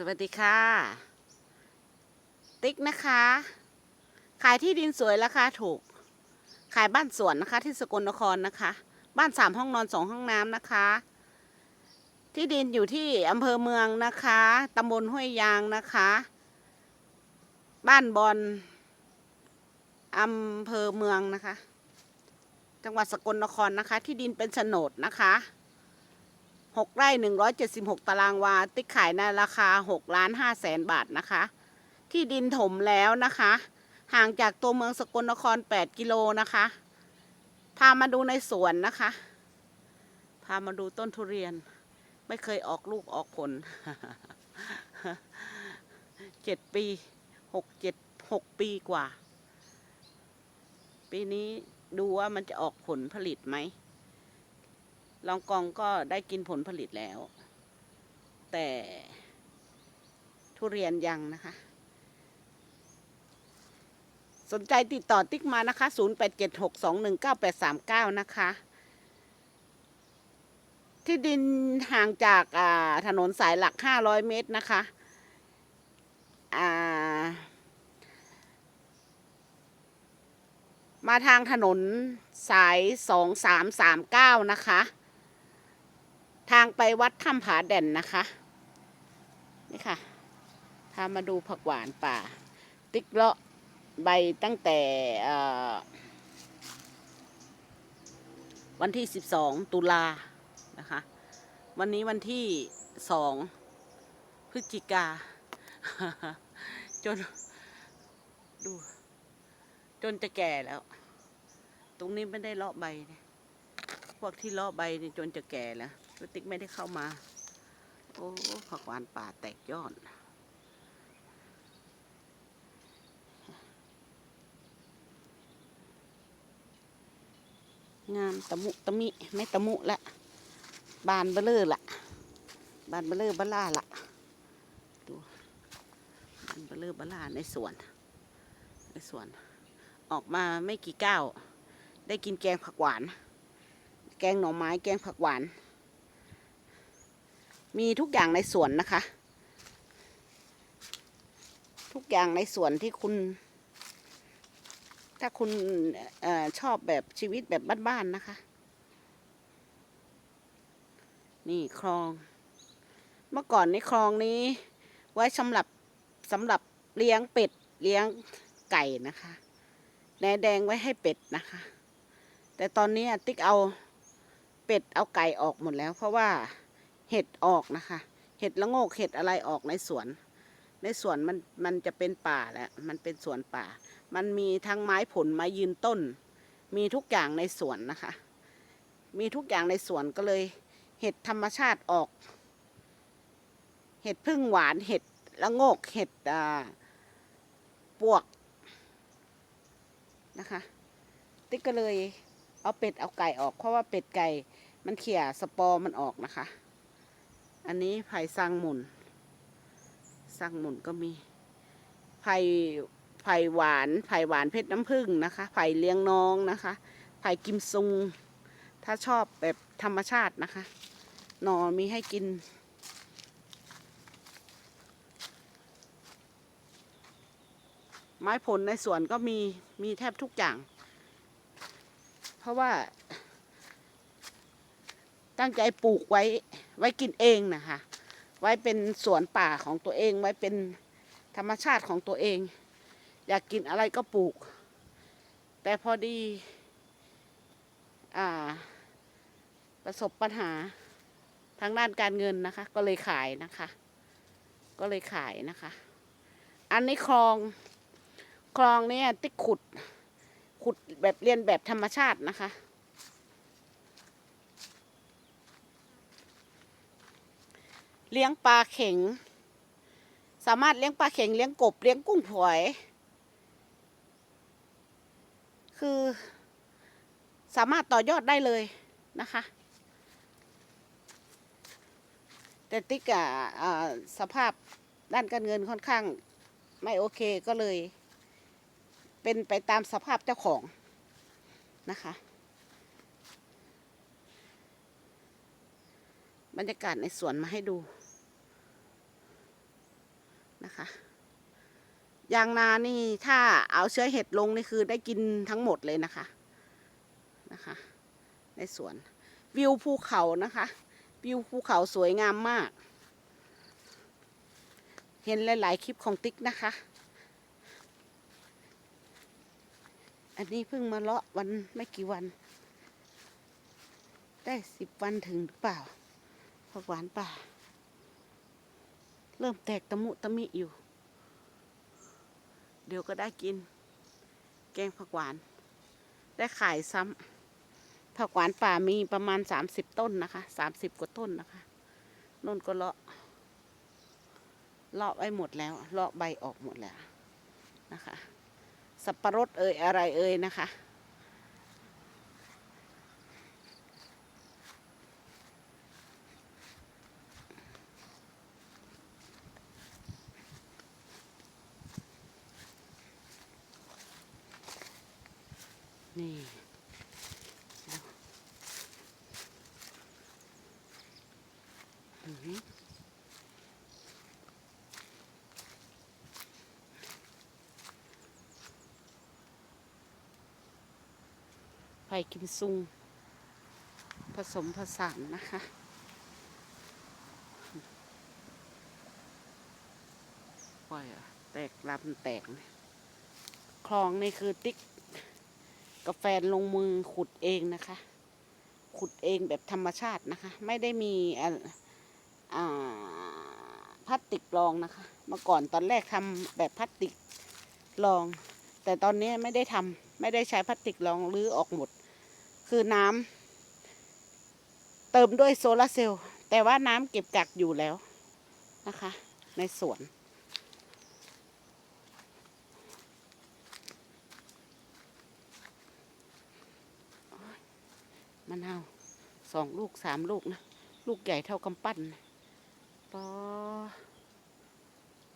สวัสดีค่ะ ติ๊กนะคะ ขายที่ดินสวยราคาถูก ขายบ้านสวนนะคะ ที่สกลนครนะคะ บ้านสามห้องนอนสองห้องน้ำนะคะ ที่ดินอยู่ที่อำเภอเมืองนะคะตำบลห้วยยางนะคะ บ้านบอนอำเภอเมืองนะคะ จังหวัดสกลนครนะคะ ที่ดินเป็นโฉนดนะคะ หกไร่หนึ่งร้อยเจ็ดสิบหกตารางวา ติ๊กขายในราคาหกล้านห้าแสนบาทนะคะ ที่ดินถมแล้วนะคะ ห่างจากตัวเมืองสกลนครแปดกิโลนะคะ พามาดูในสวนนะคะ พามาดูต้นทุเรียน ไม่เคยออกลูกออกผลเจ็ดปีหกเจ็ดหกปีกว่า ปีนี้ดูว่ามันจะออกผลผลิตไหม ลองกองก็ได้กินผลผลิตแล้ว แต่ทุเรียนยังนะคะ สนใจติดต่อติ๊กมานะคะ 0876219839 นะคะ ที่ดินห่างจากาถนนสายหลัก 500 เมตรนะคะามาทางถนนสาย 2339 นะคะ ทางไปวัดถ้ำผาแด่นนะคะ นี่ค่ะพามาดูผักหวานป่า ติ๊กเลาะใบตั้งแต่วันที่ 12 ตุลานะคะ วันนี้วันที่ 2 พฤศจิกา จน ดู จนจะแก่แล้ว ตรงนี้ไม่ได้เลาะใบเนี่ย พวกที่เลาะใบจนจะแก่แล้วติ๊กไม่ได้เข้ามา โอ้ผักหวานป่าแตกยอดงามตะมุตะมิไม่ตะมุละ บานเบลอละบานเบลอบล่าละดูบานเบลอบล่าในสวน ในสวน ออกมาไม่กี่ก้าว ได้กินแกงผักหวาน แกงหน่อไม้แกงผักหวาน มีทุกอย่างในสวนนะคะ ทุกอย่างในสวนที่คุณ ถ้าคุณออชอบแบบชีวิตแบบบ้านๆนะคะ นี่คลอง เมื่อก่อนในคลองนี้ ไว้สำหรับสำหรับเลี้ยงเป็ดเลี้ยงไก่นะคะแหนแดงไว้ให้เป็ดนะคะ แต่ตอนนี้ติ๊กเอา เป็ดเอาไก่ออกหมดแล้ว เพราะว่าเห็ดออกนะคะ เห็ดละโงกเห็ดอะไรออกในสวน ในสวนมันมันจะเป็นป่าแล้วมันเป็นสวนป่า มันมีทั้งไม้ผลไม้ยืนต้น มีทุกอย่างในสวนนะคะ มีทุกอย่างในสวนก็เลย เห็ดธรรมชาติออก เห็ดพึ่งหวานเห็ดละโงกเห็ดอ่าปวกนะคะ ติ๊กก็เลยเอาเป็ดเอาไก่ออกเพราะว่าเป็ดไก่ มันเขี่ยสปอร์มันออกนะคะ อันนี้ไผ่สร้างหมุนสร้างหมุนก็มีไผ่ไผ่หวานไผ่หวานเพชรน้ำผึ้งนะคะไผ่เลี้ยงน้องนะคะไผ่กิมซุง ถ้าชอบแบบธรรมชาตินะคะหนอมีให้กิน ไม้ผลในสวนก็มีมีแทบทุกอย่าง เพราะว่า ตั้งใจปลูกไว้ไว้กินเองนะคะไว้เป็นสวนป่าของตัวเองไว้เป็นธรรมชาติของตัวเอง อยากกินอะไรก็ปลูก แต่พอดีอ่าประสบปัญหาทางด้านการเงินนะคะ ก็เลยขายนะคะ ก็เลยขายนะคะ อันนี้คลองคลองเนี่ยติ๊กขุดขุดแบบเรียนแบบธรรมชาตินะคะ เลี้ยงปลาเข็ง สามารถเลี้ยงปลาเข็งเลี้ยงกบเลี้ยงกุ้งฝอย คือสามารถต่อยอดได้เลยนะคะ แต่ติ๊กอะสภาพด้านการเงินค่อนข้างไม่โอเคก็เลย เป็นไปตามสภาพเจ้าของนะคะบรรยากาศในสวนมาให้ดู นะคะ ยางนานี่ถ้าเอาเชื้อเห็ดลงนี่คือได้กินทั้งหมดเลยนะคะนะคะ ในสวนวิวภูเขานะคะ วิวภูเขาสวยงามมาก เห็นหลาย ๆ คลิปของติ๊กนะคะ อันนี้เพิ่งมาเลาะวันไม่กี่วัน ได้สิบวันถึงหรือเปล่าผักหวานป่า เริ่มแตกตะมุตะมิอยู่ เดี๋ยวก็ได้กิน แกงผักหวาน ได้ขายซ้ำผักหวานป่ามีประมาณสามสิบต้นนะคะสามสิบกว่าต้นนะคะนุ่นก็เลาะเลาะไว้หมดแล้วเลาะใบออกหมดแล้วนะคะ สับปะรดเอ่ยอะไรเอ่ยนะคะ นี่อือหือ ไผ่กิมซุง ผสมผสานนะคะ ปล่อยอะแตกลำแตกเนี่ยคลองนี่คือติ๊กกาแฟลงมือขุดเองนะคะ ขุดเองแบบธรรมชาตินะคะ ไม่ได้มีอ่าพลาสติกรองนะคะ เมื่อก่อนตอนแรกทำแบบพลาสติกรอง แต่ตอนนี้ไม่ได้ทำไม่ได้ใช้พลาสติกรองรื้อออกหมด คือน้ำเติมด้วยโซลาร์เซลล์แต่ว่าน้ำเก็บกักอยู่แล้วนะคะ ในสวน มะนาวสองลูกสามลูกนะ ลูกใหญ่เท่ากำปั้นปอ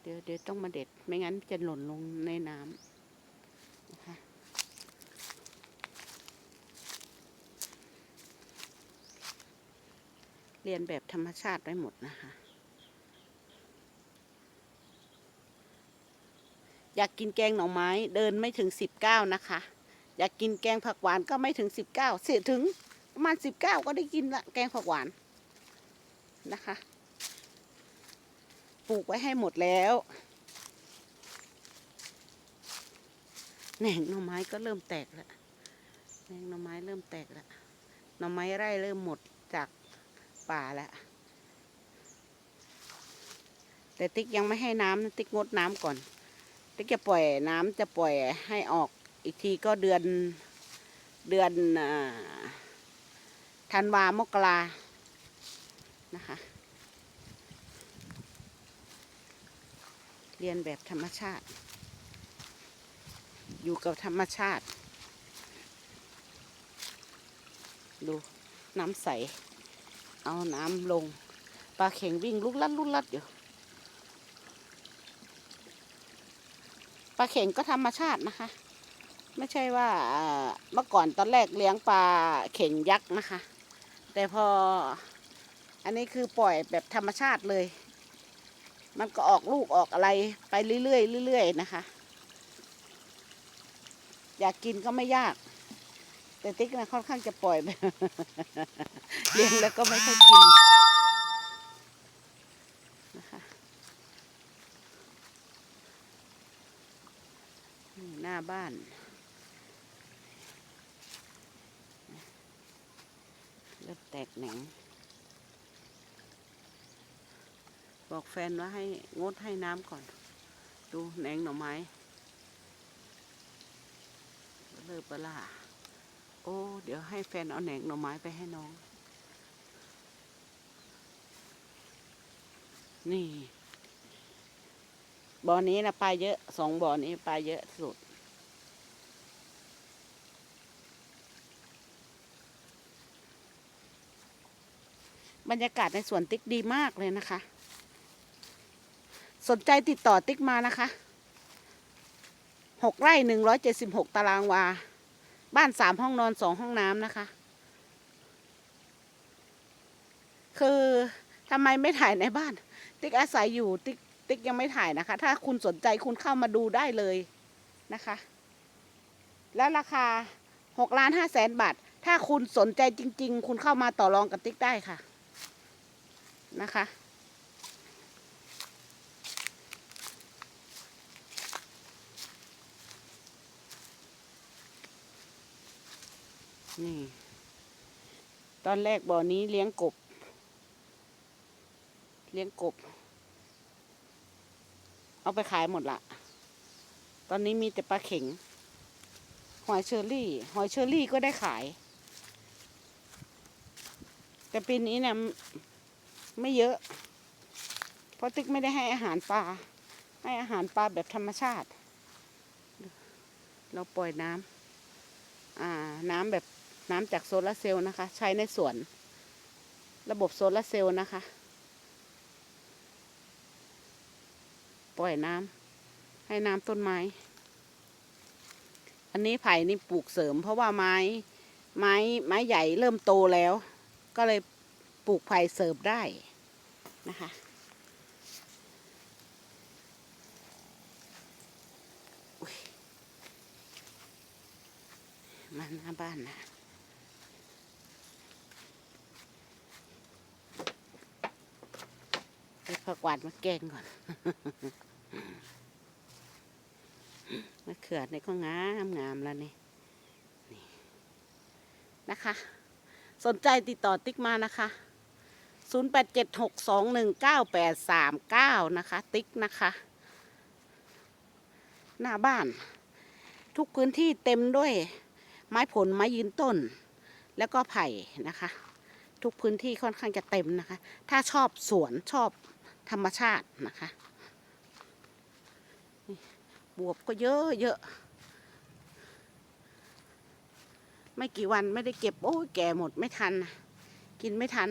เดี๋ยวเดี๋ยวต้องมาเด็ด ไม่งั้นจะหล่นลงในน้ำนะคะ เรียนแบบธรรมชาติได้หมดนะคะ อยากกินแกงหน่อไม้เดินไม่ถึงสิบเก้านะคะ อยากกินแกงผักหวานก็ไม่ถึงสิบเก้าเสียถึงประมาณสิบเก้าก็ได้กินละแกงผักหวานนะคะปลูกไว้ให้หมดแล้วแหน่งหน่อไม้ก็เริ่มแตกแล้วแหน่งหน่อไม้เริ่มแตกแล้วหน่อไม้ไร่เริ่มหมด ป่าแล้วแต่ติ๊กยังไม่ให้น้ำนะติ๊กงดน้ำก่อน ติ๊กจะปล่อยน้ำจะปล่อยให้ออกอีกทีก็เดือนเดือนธันวามกรานะคะ เรียนแบบธรรมชาติ อยู่กับธรรมชาติ ดูน้ำใส เอาน้ำลง ปลาเข็งวิ่งลุกลัดลุกลัดอยู่ ปลาเข็งก็ธรรมชาตินะคะ ไม่ใช่ว่าเมื่อก่อนตอนแรกเลี้ยงปลาเข่งยักษ์นะคะ แต่พออันนี้คือปล่อยแบบธรรมชาติเลย มันก็ออกลูกออกอะไรไปเรื่อยๆเรื่อยๆนะคะ อยากกินก็ไม่ยาก แต่ติ๊กนะค่อนข้างจะปล่อยไปเลี้ยงแล้วก็ไม่ค่อยกินนะคะนี่หน้าบ้านเริ่มแตกแหนงบอกแฟนว่าให้งดให้น้ำก่อน ดูแหนงหน่อไม้เลิกปะล่า อ้เดี๋ยวให้แฟนเอาแหนงหน่อไม้ไปให้น้อง นี่บ่อนี้นะปลาเยอะสองบ่อนี้ปลาเยอะสุด บรรยากาศในสวนติ๊กดีมากเลยนะคะ สนใจติดต่อติ๊กมานะคะหกไร่หนึ่งร้อยเจ็ดสิบหกตารางวา บ้านสามห้องนอนสองห้องน้ำนะคะ คือทำไมไม่ถ่ายในบ้าน ติ๊กอาศัยอยู่ติ๊กติ๊กยังไม่ถ่ายนะคะ ถ้าคุณสนใจคุณเข้ามาดูได้เลยนะคะ แล้วราคาหกล้านห้าแสนบาท ถ้าคุณสนใจจริง ๆ คุณเข้ามาต่อรองกับติ๊กได้ค่ะนะคะ นี่ ตอนแรกบ่อนี้เลี้ยงกบ เลี้ยงกบ เอาไปขายหมดละ ตอนนี้มีแต่ปลาเข็ง หอยเชอรี่ หอยเชอรี่ก็ได้ขาย แต่ปีนี้เนี่ยไม่เยอะ เพราะติ๊กไม่ได้ให้อาหารปลา ให้อาหารปลาแบบธรรมชาติ เราปล่อยน้ำ อ่า น้ำแบบ น้ำจากโซลาร์เซลล์นะคะ ใช้ในสวน ระบบโซลาร์เซลล์นะคะ ปล่อยน้ำให้น้ำต้นไม้ อันนี้ไผ่นี่ปลูกเสริม เพราะว่าไม้ไม้ไม้ใหญ่เริ่มโตแล้ว ก็เลยปลูกไผ่เสริมได้นะคะอุ๊ยมาหน้าบ้านนะ เก็บ ผักหวานมาแกงก่อนมะเขือนี่ก็งามงามแล้วนี่นี่นะคะ สนใจติดต่อติ๊กมานะคะ 0876219839 นะคะ ติ๊กนะคะ หน้าบ้าน ทุกพื้นที่เต็มด้วยไม้ผลไม้ยืนต้น แล้วก็ไผ่นะคะ ทุกพื้นที่ค่อนข้างจะเต็มนะคะ ถ้าชอบสวนชอบ ธรรมชาตินะคะบวบก็เยอะเยอะ ไม่กี่วันไม่ได้เก็บ โอ้ยแก่หมดไม่ทัน กินไม่ทัน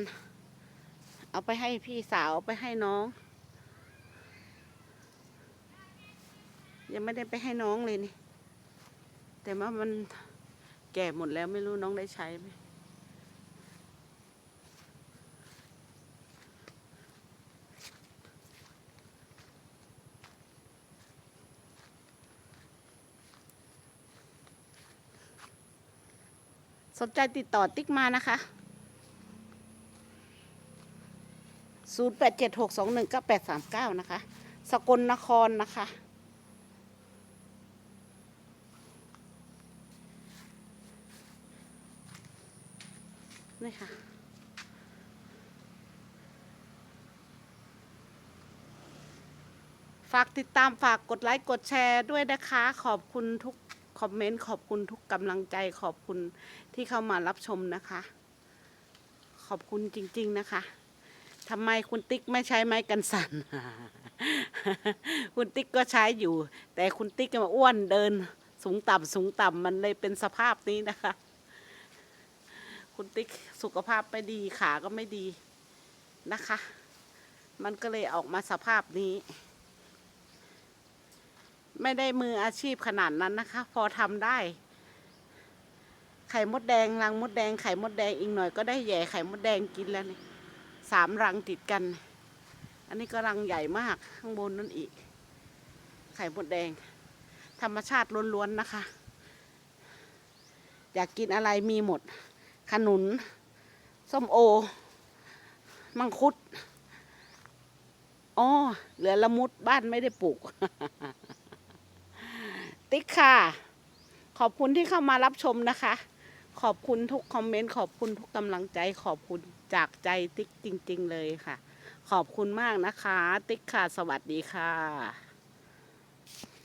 เอาไปให้พี่สาวไปให้น้อง ยังไม่ได้ไปให้น้องเลยนี่ แต่ว่ามันแก่หมดแล้วไม่รู้น้องได้ใช้ไหม สนใจติดต่อติ๊กมานะคะ 0876219839 นะคะ สกลนครนะคะนี่ค่ะฝากติดตามฝากกดไลค์ กดแชร์ด้วยนะคะ ขอบคุณทุก คอมเมนต์ขอบคุณทุกกำลังใจขอบคุณที่เข้ามารับชมนะคะ ขอบคุณจริง ๆนะคะทำไมคุณติ๊กไม่ใช้ไม้กันสั่น คุณติ๊กก็ใช้อยู่ แต่คุณติ๊กมาอ้วนเดิน สูงต่ำสูงต่ำมันเลยเป็นสภาพนี้นะคะ คุณติ๊กสุขภาพไม่ดีขาก็ไม่ดีนะคะ มันก็เลยออกมาสภาพนี้ ไม่ได้มืออาชีพขนาดนั้นนะคะ พอทำได้ ไข่มดแดงรังมดแดงไข่มดแดงอีกหน่อยก็ได้แย่ไข่มดแดงกินแล้วนี่สามรังติดกัน อันนี้ก็รังใหญ่มากข้างบนนั่นอีก ไข่มดแดง ธรรมชาติล้วนๆนะคะ อยากกินอะไรมีหมด ขนุน ส้มโอ มังคุดอ๋อเหลือละมุดบ้านไม่ได้ปลูก ติ๊กค่ะ ขอบคุณที่เข้ามารับชมนะคะ ขอบคุณทุกคอมเมนต์ขอบคุณทุกกำลังใจ ขอบคุณจากใจติ๊กจริง ๆ เลยค่ะ ขอบคุณมากนะคะ ติ๊กค่ะ สวัสดีค่ะ